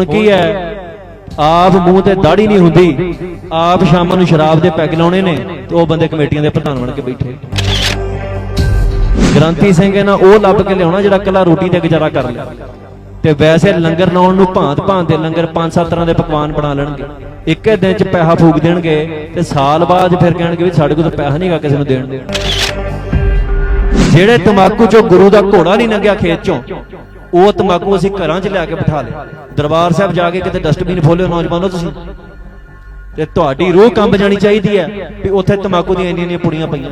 ਹੁਣ ਕੀ ਹੈ? ਆਪ ਮੂੰਹ ਤੇ ਦਾੜੀ ਨਹੀਂ ਹੁੰਦੀ। ਆਪ ਸ਼ਾਮਾਂ ਨੂੰ ਸ਼ਰਾਬ ਦੇ ਪੈਗ ਲਾਉਣੇ ਨੇ ਤੇ ਉਹ ਬੰਦੇ ਕਮੇਟੀਆਂ ਦੇ ਪ੍ਰਧਾਨ ਬਣ ਕੇ ਬੈਠੇ। ਗ੍ਰੰਥੀ ਸਿੰਘ ਇਹਨਾਂ ਉਹ ਲੱਭ ਕੇ ਲਿਆਉਣਾ ਜਿਹੜਾ ਕੱਲਾ ਰੋਟੀ ਤੇ ਗੁਜ਼ਾਰਾ ਕਰ ਲੇ। ਤੇ ਵੈਸੇ ਲੰਗਰ ਲਾਉਣ ਨੂੰ ਭਾਂਤ ਭਾਂਤ ਦੇ ਲੰਗਰ ਪੰਜ ਸੱਤ ਤਰ੍ਹਾਂ ਦੇ ਪਕਵਾਨ ਬਣਾ ਲੈਣਗੇ। ਇੱਕੇ ਦਿਨ ਚ ਪੈਸਾ ਫੂਕ ਦੇਣਗੇ ਤੇ ਸਾਲ ਬਾਅਦ ਫਿਰ ਕਹਿਣਗੇ ਵੀ ਸਾਡੇ ਕੋਲ ਤਾਂ ਪੈਸਾ ਨਹੀਂਗਾ ਕਿਸੇ ਨੂੰ ਦੇਣ ਦੇ। ਜਿਹੜੇ ਤਮਾਕੂ ਚੋਂ ਗੁਰੂ ਦਾ ਘੋੜਾ ਨਹੀਂ ਲੰਘਿਆ ਖੇਤ ਚੋਂ ਉਹ ਤਮਾਕੂ ਅਸੀਂ ਘਰਾਂ 'ਚ ਲਿਆ ਕੇ ਬਿਠਾ ਲਏ। ਦਰਬਾਰ ਸਾਹਿਬ ਜਾ ਕੇ ਕਿਤੇ ਡਸਟਬਿਨ ਫੋਲਿਓ ਨੌਜਵਾਨੋ ਤੁਸੀਂ। ਤੇ ਤੁਹਾਡੀ ਰੂਹ ਕੰਬ ਜਾਣੀ ਚਾਹੀਦੀ ਹੈ ਵੀ ਉੱਥੇ ਤਮਾਕੂ ਦੀਆਂ ਇੰਨੀਆਂ ਇੰਨੀਆਂ ਪੁੜੀਆਂ ਪਈਆਂ।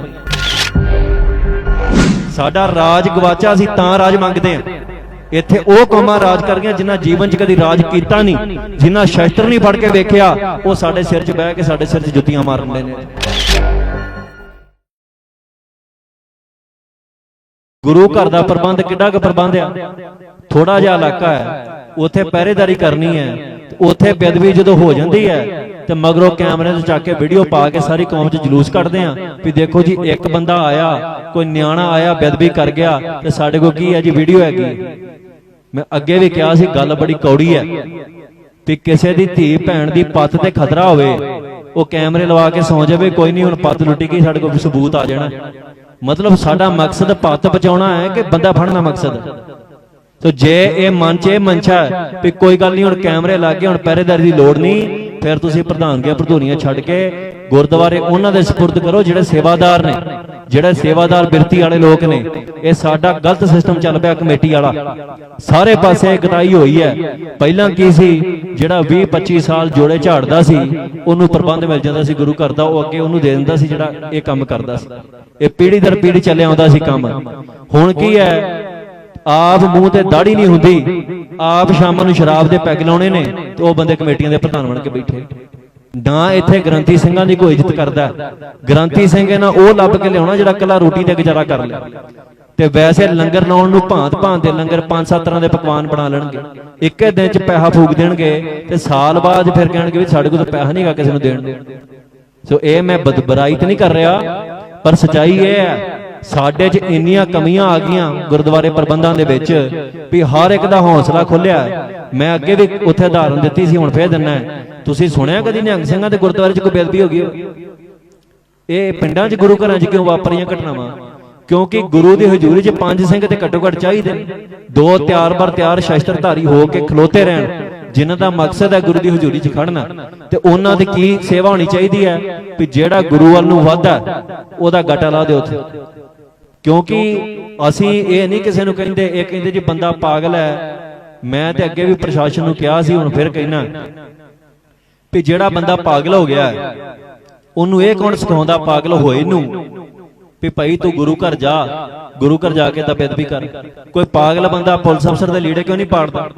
ਸਾਡਾ ਰਾਜ ਗਵਾਚਾ ਅਸੀਂ ਤਾਂ ਰਾਜ ਮੰਗਦੇ ਆ ਇੱਥੇ ਉਹ ਕੌਮਾਂ ਰਾਜ ਕਰ ਗਈਆਂ ਜਿਨ੍ਹਾਂ ਜੀਵਨ 'ਚ ਕਦੀ ਰਾਜ ਕੀਤਾ ਨਹੀਂ, ਜਿਨ੍ਹਾਂ ਸ਼ਸਤਰ ਨਹੀਂ ਫੜ ਕੇ ਵੇਖਿਆ, ਉਹ ਸਾਡੇ ਸਿਰ 'ਚ ਬਹਿ ਕੇ ਸਾਡੇ ਸਿਰ 'ਚ ਜੁੱਤੀਆਂ ਮਾਰਨ ਦੇ ਨੇ। ਗੁਰੂ ਘਰ ਦਾ ਪ੍ਰਬੰਧ ਕਿੱਡਾ ਕੁ ਪ੍ਰਬੰਧ ਆ? ਥੋੜਾ ਜਿਹਾ ਇਲਾਕਾ ਹੈ, ਉੱਥੇ ਪਹਿਰੇਦਾਰੀ ਕਰਨੀ ਹੈ ਉੱਥੇ ਬੇਦਬੀ ਜਦੋਂ ਹੋ ਜਾਂਦੀ ਹੈ, ਤੇ ਮਗਰੋਂ ਕੈਮਰੇ ਤੋਂ ਚੱਕ ਕੇ ਵੀਡੀਓ ਪਾ ਕੇ ਸਾਰੀ ਕੌਮ 'ਚ ਜਲੂਸ ਕੱਢਦੇ ਆ ਵੀ ਦੇਖੋ ਜੀ, ਇੱਕ ਬੰਦਾ ਆਇਆ, ਕੋਈ ਨਿਆਣਾ ਆਇਆ ਬੇਦਬੀ ਕਰ ਗਿਆ, ਤੇ ਸਾਡੇ ਕੋਲ ਕੀ ਹੈ ਜੀ ਵੀਡੀਓ ਹੈਗੀ? ਮੈਂ ਅੱਗੇ ਵੀ ਕਿਹਾ ਸੀ, ਗੱਲ ਬੜੀ ਕੌੜੀ ਹੈ ਵੀ ਕਿਸੇ ਦੀ ਧੀ ਭੈਣ ਦੀ ਪੱਤ ਤੇ ਖਤਰਾ ਹੋਵੇ, ਉਹ ਕੈਮਰੇ ਲਵਾ ਕੇ ਸੌਂ ਜਾਵੇ, ਕੋਈ ਨਹੀਂ ਹੁਣ ਪੱਤ ਲੁੱਟੀ ਗਈ, ਸਾਡੇ ਕੋਲ ਸਬੂਤ ਆ ਜਾਣਾ। ਮਤਲਬ ਸਾਡਾ ਮਕਸਦ ਪੱਤ ਬਚਾਉਣਾ ਹੈ ਕਿ ਬੰਦਾ ਫੜਨਾ ਮਕਸਦ? ਤੋ ਜੇ ਇਹ ਮਨ ਚ ਇਹ ਮਨਸ਼ਾ ਵੀ ਕੋਈ ਗੱਲ ਨਹੀਂ ਹੁਣ ਕੈਮਰੇ ਲੱਗ ਗਏ ਹੁਣ ਪਹਿਰੇਦਾਰੀ ਦੀ ਲੋੜ ਨਹੀਂ। ਫਿਰ ਤੁਸੀਂ ਪ੍ਰਧਾਨਗੀਆਂ ਪ੍ਰਧੂਨੀਆਂ ਛੱਡ ਕੇ ਗੁਰਦੁਆਰੇ ਉਹਨਾਂ ਦੇ ਸਪੁਰਦ ਕਰੋ ਜਿਹੜੇ ਸੇਵਾਦਾਰ ਨੇ, ਜਿਹੜੇ ਸੇਵਾਦਾਰ ਬਿਰਤੀ ਵਾਲੇ ਲੋਕ ਨੇ। ਇਹ ਸਾਡਾ ਗਲਤ ਸਿਸਟਮ ਚੱਲ ਪਿਆ ਕਮੇਟੀ ਵਾਲਾ। ਸਾਰੇ ਪਾਸੇ ਗਤਾਈ ਹੋਈ ਹੈ। ਪਹਿਲਾਂ ਕੀ ਸੀ? ਜਿਹੜਾ 20 25 ਸਾਲ ਜੋੜੇ ਝਾੜਦਾ ਸੀ, ਉਹਨੂੰ ਪ੍ਰਬੰਧ ਮਿਲ ਜਾਂਦਾ ਸੀ, ਗੁਰੂ ਘਰ ਦਾ, ਉਹ ਅੱਗੇ ਉਹਨੂੰ ਦੇ ਦਿੰਦਾ ਸੀ ਜਿਹੜਾ ਇਹ ਕੰਮ ਕਰਦਾ ਸੀ। ਇਹ ਪੀੜੀ ਦਰ ਪੀੜੀ ਚੱਲਿਆ ਆਉਂਦਾ ਸੀ ਕੰਮ। ਹੁਣ ਕੀ ਹੈ? ਆਪ ਮੂੰਹ ਤੇ ਦਾੜੀ ਨਹੀਂ ਹੁੰਦੀ। ਆਪ ਸ਼ਾਮ ਨੂੰ ਸ਼ਰਾਬ ਦੇ ਪੈਗ ਲਾਉਣੇ ਨੇ ਤੇ ਉਹ ਬੰਦੇ ਕਮੇਟੀਆਂ ਦੇ ਪ੍ਰਧਾਨ ਬਣ ਕੇ ਬੈਠੇ। ਨਾ ਇੱਥੇ ਗ੍ਰੰਥੀ ਸਿੰਘਾਂ ਦੀ ਕੋਈ ਇੱਜ਼ਤ ਕਰਦਾ। ਗ੍ਰੰਥੀ ਸਿੰਘ ਇਹਨਾਂ ਉਹ ਲੱਭ ਕੇ ਲਿਆਉਣਾ ਜਿਹੜਾ ਕੱਲਾ ਰੋਟੀ ਤੇ ਗੁਜ਼ਾਰਾ ਕਰ ਲੇ। ਤੇ ਵੈਸੇ ਲੰਗਰ ਲਾਉਣ ਨੂੰ ਭਾਂਤ ਭਾਂਤ ਦੇ ਲੰਗਰ ਪੰਜ ਸੱਤ ਤਰ੍ਹਾਂ ਦੇ ਪਕਵਾਨ ਬਣਾ ਲੈਣਗੇ। ਇੱਕੇ ਦਿਨ ਚ ਪੈਸਾ ਫੂਕ ਦੇਣਗੇ ਤੇ ਸਾਲ ਬਾਅਦ ਫਿਰ ਕਹਿਣਗੇ ਵੀ ਸਾਡੇ ਕੋਲ ਤਾਂ ਪੈਸਾ ਨਹੀਂਗਾ ਕਿਸੇ ਨੂੰ ਦੇਣ ਸੋ ਇਹ ਮੈਂ ਬਦਬੁਰਾਈ ਤੇ ਨਹੀਂ ਕਰ ਰਿਹਾ, ਪਰ ਸਚਾਈ ਇਹ ਹੈ ਸਾਡੇ 'ਚ ਇੰਨੀਆਂ ਕਮੀਆਂ ਆ ਗਈਆਂ ਗੁਰਦੁਆਰੇ ਪ੍ਰਬੰਧਾਂ ਦੇ ਵਿੱਚ ਵੀ ਹਰ ਇੱਕ ਦਾ ਹੌਸਲਾ ਖੁੱਲਿਆ ਮੈਂ ਅੱਗੇ ਵੀ ਉੱਥੇ ਉਦਾਹਰਨ ਦਿੱਤੀ ਸੀ, ਹੁਣ ਫੇਰ ਦਿੰਨਾ ਤੁਸੀਂ ਸੁਣਿਆ ਕਦੀ ਨਿਹੰਗ ਸਿੰਘਾਂ ਦੇ ਗੁਰਦੁਆਰੇ 'ਚ ਕੋਈ ਬੇਦਬੀ ਹੋ ਗਈ ਇਹ ਪਿੰਡਾਂ 'ਚ ਗੁਰੂ ਘਰਾਂ 'ਚ ਕਿਉਂ ਵਾਪਰੀਆਂ ਘਟਨਾਵਾਂ? ਕਿਉਂਕਿ ਗੁਰੂ ਦੀ ਹਜ਼ੂਰੀ 'ਚ ਪੰਜ ਸਿੰਘ ਤੇ ਘੱਟੋ ਘੱਟ ਚਾਹੀਦੇ ਨੇ। ਦੋ ਤਿਆਰ ਬਰ ਤਿਆਰ ਸ਼ਸਤਰਧਾਰੀ ਹੋ ਕੇ ਖਲੋਤੇ ਰਹਿਣ। ਜਿਨ੍ਹਾਂ ਦਾ ਮਕਸਦ ਹੈ ਗੁਰੂ ਦੀ ਹਜ਼ੂਰੀ 'ਚ ਖੜਨਾ ਤੇ ਉਹਨਾਂ ਦੀ ਕੀ ਸੇਵਾ ਹੋਣੀ ਚਾਹੀਦੀ ਹੈ? ਵੀ ਜਿਹੜਾ ਗੁਰੂ ਵੱਲ ਨੂੰ ਵਾਧਾ ਉਹਦਾ ਗਟਾ ਲਾ ਦਿਓ ਉੱਥੇ। ਕਿਉਂਕਿ ਅਸੀਂ ਇਹ ਨਹੀਂ ਕਿਸੇ ਨੂੰ ਕਹਿੰਦੇ ਇਹ ਕਹਿੰਦੇ ਜੀ ਬੰਦਾ ਪਾਗਲ ਹੈ। ਮੈਂ ਤੇ ਅੱਗੇ ਵੀ ਪ੍ਰਸ਼ਾਸਨ ਨੂੰ ਕਿਹਾ ਸੀ ਹੁਣ ਫਿਰ ਕਹਿਣਾ। ਵੀ ਜਿਹੜਾ ਬੰਦਾ ਪਾਗਲ ਹੋ ਗਿਆ ਉਹਨੂੰ ਇਹ ਕੌਣ ਸਿਖਾਉਂਦਾ ਪਾਗਲ ਹੋਏ ਨੂੰ? ਵੀ ਭਾਈ ਤੂੰ ਗੁਰੂ ਘਰ ਜਾ, ਗੁਰੂ ਘਰ ਜਾ ਕੇ ਤਾਂ ਬੇਦਬੀ ਕਰ। ਕੋਈ ਪਾਗਲ ਬੰਦਾ ਪੁਲਿਸ ਅਫਸਰ ਦੇ ਲੀੜੇ ਕਿਉਂ ਨਹੀਂ ਪਾੜਦਾ?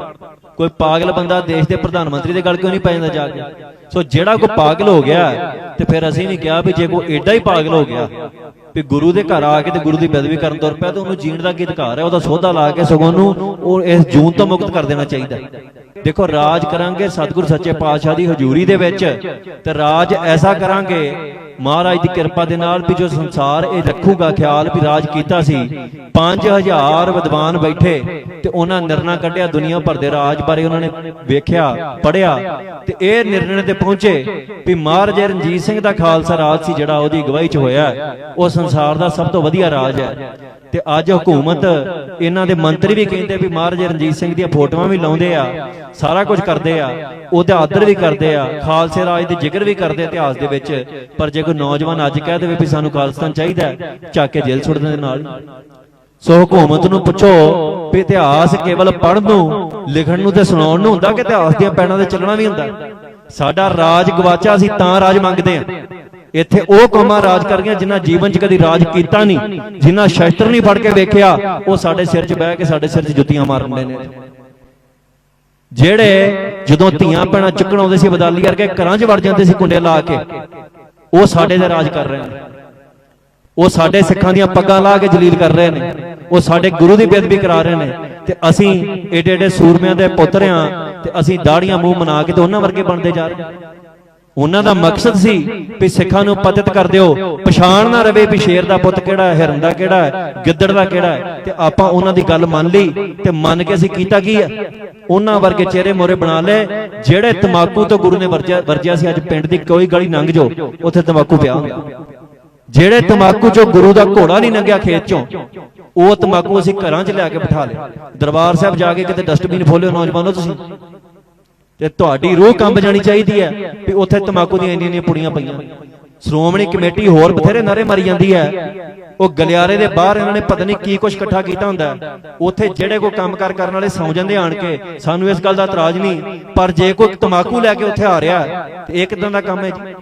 ਕੋਈ ਪਾਗਲ ਬੰਦਾ ਦੇਸ਼ ਦੇ ਪ੍ਰਧਾਨ ਮੰਤਰੀ ਦੇ ਗੱਲ ਕਿਉਂ ਨਹੀਂ ਪੈ ਜਾਂਦਾ ਜਾ ਕੇ? ਸੋ ਜਿਹੜਾ ਕੋਈ ਪਾਗਲ ਹੋ ਗਿਆ, ਤੇ ਫਿਰ ਅਸੀਂ ਨਹੀਂ ਕਿਹਾ ਵੀ ਜੇ ਕੋਈ ਐਡਾ ਹੀ ਪਾਗਲ ਹੋ ਗਿਆ, ਵੀ ਗੁਰੂ ਦੇ ਘਰ ਆ ਕੇ ਤੇ ਗੁਰੂ ਦੀ ਬੇਦਬੀ ਕਰਨ ਤੁਰ ਪਿਆ, ਤੇ ਉਹਨੂੰ ਜੀਣ ਦਾ ਕੀ ਅਧਿਕਾਰ ਹੈ? ਉਹਦਾ ਸੋਧਾ ਲਾ ਕੇ ਸਗੋਂ ਉਹਨੂੰ ਉਹ ਇਸ ਜੂਨ ਤੋਂ ਮੁਕਤ ਕਰ ਦੇਣਾ ਚਾਹੀਦਾ। ਦੇਖੋ, ਰਾਜ ਕਰਾਂਗੇ, ਸਤਿਗੁਰ ਸੱਚੇ ਪਾਤਸ਼ਾਹ ਦੀ ਹਜ਼ੂਰੀ ਦੇ ਵਿੱਚ, ਤੇ ਰਾਜ ਐਸਾ ਕਰਾਂਗੇ ਮਹਾਰਾਜ ਦੀ ਕਿਰਪਾ ਦੇ ਨਾਲ ਵੀ ਜੋ ਸੰਸਾਰ ਇਹ ਰੱਖੂਗਾ, ਖਿਆਲ ਵੀ ਰਾਜ ਕੀਤਾ ਸੀ। 5000 ਵਿਦਵਾਨ ਬੈਠੇ ਤੇ ਉਹਨਾਂ ਨਿਰਣਾ ਕੱਢਿਆ, ਦੁਨੀਆ ਭਰ ਦੇ ਰਾਜ ਬਾਰੇ ਉਹਨਾਂ ਨੇ ਵੇਖਿਆ ਪੜਿਆ ਤੇ ਇਹ ਨਿਰਣੇ ਤੇ ਪਹੁੰਚੇ ਵੀ ਮਹਾਰਾਜਾ ਰਣਜੀਤ ਸਿੰਘ ਦਾ ਖਾਲਸਾ ਰਾਜ ਸੀ ਜਿਹੜਾ ਉਹਦੀ ਅਗਵਾਈ 'ਚ ਹੋਇਆ। ਉਹ ਸੰਸਾਰ ਦਾ ਸਭ ਤੋਂ ਵਧੀਆ ਰਾਜ ਹੈ। ਤੇ ਅੱਜ ਹਕੂਮਤ ਇਹਨਾਂ ਦੇ ਮੰਤਰੀ ਵੀ ਕਹਿੰਦੇ ਵੀ ਮਹਾਰਾਜਾ ਰਣਜੀਤ ਸਿੰਘ ਦੀਆਂ ਫੋਟੋਆਂ ਵੀ ਲਾਉਂਦੇ ਆ, ਸਾਰਾ ਕੁਝ ਕਰਦੇ ਆ, ਉਹਦਾ ਆਦਰ ਵੀ ਕਰਦੇ ਆ, ਖਾਲਸੇ ਰਾਜ ਦੇ ਜ਼ਿਕਰ ਵੀ ਕਰਦੇ ਇਤਿਹਾਸ ਦੇ ਵਿੱਚ। ਪਰ ਜੇ ਕੋਈ ਨੌਜਵਾਨ ਅੱਜ ਕਹਿ ਦੇਵੇ ਵੀ ਸਾਨੂੰ ਖਾਲਸਤਾਨ ਚਾਹੀਦਾ ਚੱਕ ਕੇ ਜੇਲ੍ਹ ਸੁੱਟਣ ਦੇ ਨਾਲ। ਸੋ ਹਕੂਮਤ ਨੂੰ ਪੁੱਛੋ ਵੀ ਇਤਿਹਾਸ ਕੇਵਲ ਪੜ੍ਹਨ ਨੂੰ, ਲਿਖਣ ਨੂੰ ਤੇ ਸੁਣਾਉਣ ਨੂੰ ਹੁੰਦਾ ਕਿ ਇਤਿਹਾਸ ਦੀਆਂ ਪੈੜਾਂ ਤੇ ਚੱਲਣਾ ਵੀ ਹੁੰਦਾ? ਸਾਡਾ ਰਾਜ ਗਵਾਚਾ ਅਸੀਂ ਤਾਂ ਰਾਜ ਮੰਗਦੇ ਆ। ਇੱਥੇ ਉਹ ਕੌਮਾਂ ਰਾਜ ਕਰ ਗਈਆਂ ਜਿਨ੍ਹਾਂ ਜੀਵਨ 'ਚ ਕਦੀ ਰਾਜ ਕੀਤਾ ਨਹੀਂ, ਜਿਨ੍ਹਾਂ ਸ਼ਸਤਰ ਨਹੀਂ ਫੜ ਕੇ ਵੇਖਿਆ, ਉਹ ਸਾਡੇ ਸਿਰ 'ਚ ਬਹਿ ਕੇ ਸਾਡੇ ਸਿਰ 'ਚ ਜੁੱਤੀਆਂ ਮਾਰਨ ਨੇ। ਜਿਹੜੇ ਜਦੋਂ ਧੀਆਂ ਭੈਣਾਂ ਚੁੱਕਣ ਆਉਂਦੇ ਸੀ ਬਦਾਲੀ ਕਰਕੇ ਘਰਾਂ 'ਚ ਵੜ ਜਾਂਦੇ ਸੀ ਕੁੰਡੇ ਲਾ ਕੇ ਉਹ ਸਾਡੇ ਤੇ ਰਾਜ ਕਰ ਰਹੇ ਨੇ। ਉਹ ਸਾਡੇ ਸਿੱਖਾਂ ਦੀਆਂ ਪੱਗਾਂ ਲਾ ਕੇ ਜਲੀਲ ਕਰ ਰਹੇ ਨੇ। ਉਹ ਸਾਡੇ ਗੁਰੂ ਦੀ ਬੇਅਦਬੀ ਕਰਾ ਰਹੇ ਨੇ। ਤੇ ਅਸੀਂ ਏਡੇ ਏਡੇ ਸੂਰਮਿਆਂ ਦੇ ਪੁੱਤਰ ਆ ਤੇ ਅਸੀਂ ਦਾੜੀਆਂ ਮੂੰਹ ਮਨਾ ਕੇ ਤੇ ਉਹਨਾਂ ਵਰਗੇ ਬਣਦੇ ਜਾ ਰਹੇ ਹਾਂ। ਉਹਨਾਂ ਦਾ ਮਕਸਦ ਸੀ ਵੀ ਸਿੱਖਾਂ ਨੂੰ ਪਤਿਤ ਕਰ ਦਿਓ, ਪਛਾਣ ਨਾ ਰਵੇ ਵੀ ਸ਼ੇਰ ਦਾ ਪੁੱਤ ਕਿਹੜਾ ਹੈ, ਹਿਰਨ ਦਾ ਕਿਹੜਾ ਹੈ, ਗਿੱਦੜ ਦਾ ਕਿਹੜਾ ਹੈ। ਤੇ ਆਪਾਂ ਉਹਨਾਂ ਦੀ ਗੱਲ ਮੰਨ ਲਈ ਤੇ ਮੰਨ ਕੇ ਅਸੀਂ ਕੀਤਾ ਕੀ ਹੈ ਉਹਨਾਂ ਵਰਗੇ ਚਿਹਰੇ ਮੋਰੇ ਬਣਾ ਲਏ, ਜਿਹੜੇ ਤਮਾਕੂ ਤੋਂ ਗੁਰੂ ਨੇ ਵਰਜਿਆ ਵਰਜਿਆ ਸੀ, ਅੱਜ ਪਿੰਡ ਦੀ ਕੋਈ ਗਲੀ ਲੰਘ ਜਾਓ ਉੱਥੇ ਤਮਾਕੂ ਪਿਆ ਹੁੰਦਾ। ਜਿਹੜੇ ਤਮਾਕੂ ਚੋਂ ਗੁਰੂ ਦਾ ਘੋੜਾ ਨਹੀਂ ਲੰਘਿਆ ਖੇਤ ਚੋਂ, ਉਹ ਤਮਾਕੂ ਅਸੀਂ ਘਰਾਂ 'ਚ ਲਿਆ ਕੇ ਬਿਠਾ ਲਿਆ ਦਰਬਾਰ ਸਾਹਿਬ ਜਾ ਕੇ ਕਿਤੇ ਡਸਟਬਿਨ ਫੋਲਿਓ ਨੌਜਵਾਨੋ ਤੁਸੀਂ। ਤੇ ਤੁਹਾਡੀ ਰੂਹ ਕੰਬ ਜਾਣੀ ਚਾਹੀਦੀ ਹੈ ਵੀ ਉੱਥੇ ਤਮਾਕੂ ਦੀਆਂ ਇੰਨੀਆਂ ਇੰਨੀਆਂ ਪੁੜੀਆਂ ਪਈਆਂ। ਸ਼੍ਰੋਮਣੀ ਕਮੇਟੀ ਹੋਰ ਬਥੇਰੇ ਨਾਰੇ ਮਾਰੀ ਜਾਂਦੀ ਹੈ। ਉਹ ਗਲਿਆਰੇ ਦੇ ਬਾਹਰ ਇਹਨਾਂ ਨੇ ਪਤਾ ਨਹੀਂ ਕੀ ਕੁਝ ਇਕੱਠਾ ਕੀਤਾ ਹੁੰਦਾ। ਉੱਥੇ ਜਿਹੜੇ ਕੋਈ ਕੰਮਕਾਰ ਕਰਨ ਵਾਲੇ ਸੌ ਜਾਂਦੇ ਆਣ ਕੇ ਸਾਨੂੰ ਇਸ ਗੱਲ ਦਾ ਇਤਰਾਜ਼ ਨਹੀਂ। ਪਰ ਜੇ ਕੋਈ ਤਮਾਕੂ ਲੈ ਕੇ ਉੱਥੇ ਆ ਰਿਹਾ ਤੇ ਇਹ ਕਿਦਾਂ ਦਾ ਕੰਮ ਹੈ ਜੀ?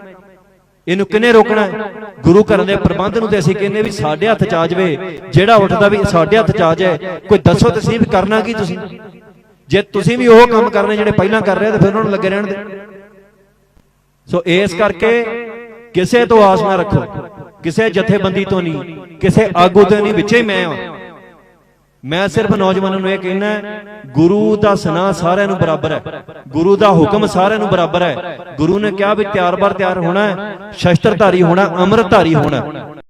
ਇਹਨੂੰ ਕਿਨੇ ਰੋਕਣਾ ਹੈ? ਗੁਰੂ ਘਰਾਂ ਦੇ ਪ੍ਰਬੰਧ ਨੂੰ ਤੇ ਅਸੀਂ ਕਹਿੰਦੇ ਵੀ ਸਾਡੇ ਹੱਥ ਚ ਆ ਜਾਵੇ। ਜਿਹੜਾ ਉੱਠਦਾ ਵੀ ਸਾਡੇ ਹੱਥ ਚ ਆ ਜਾਏ। ਕੋਈ ਦੱਸੋ ਤੁਸੀਂ ਵੀ ਕਰਨਾ ਕੀ ਤੁਸੀਂ? ਜੇ ਤੁਸੀਂ ਵੀ ਉਹ ਕੰਮ ਕਰਨੇ ਜਿਹੜੇ ਪਹਿਲਾਂ ਕਰ ਰਹੇ ਤੇ ਫਿਰ ਉਹਨਾਂ ਨੂੰ ਲੱਗੇ ਰਹਿਣ ਦੇ। ਸੋ ਇਸ ਕਰਕੇ ਕਿਸੇ ਤੋਂ ਆਸ ਨਾ ਰੱਖੋ। ਕਿਸੇ ਜਥੇਬੰਦੀ ਤੋਂ ਨਹੀਂ, ਕਿਸੇ ਆਗੂ ਤੋਂ ਨਹੀਂ, ਵਿੱਚੇ ਹੀ ਮੈਂ ਹਾਂ। ਮੈਂ ਸਿਰਫ ਨੌਜਵਾਨਾਂ ਨੂੰ ਇਹ ਕਹਿਣਾ ਗੁਰੂ ਦਾ ਸਨਾ ਸਾਰਿਆਂ ਨੂੰ ਬਰਾਬਰ ਹੈ। ਗੁਰੂ ਦਾ ਹੁਕਮ ਸਾਰਿਆਂ ਨੂੰ ਬਰਾਬਰ ਹੈ। ਗੁਰੂ ਨੇ ਕਿਹਾ ਵੀ ਤਿਆਰ ਬਰ ਤਿਆਰ ਹੋਣਾ ਹੈ, ਸ਼ਸਤਰਧਾਰੀ ਹੋਣਾ, ਅੰਮ੍ਰਿਤਧਾਰੀ ਹੋਣਾ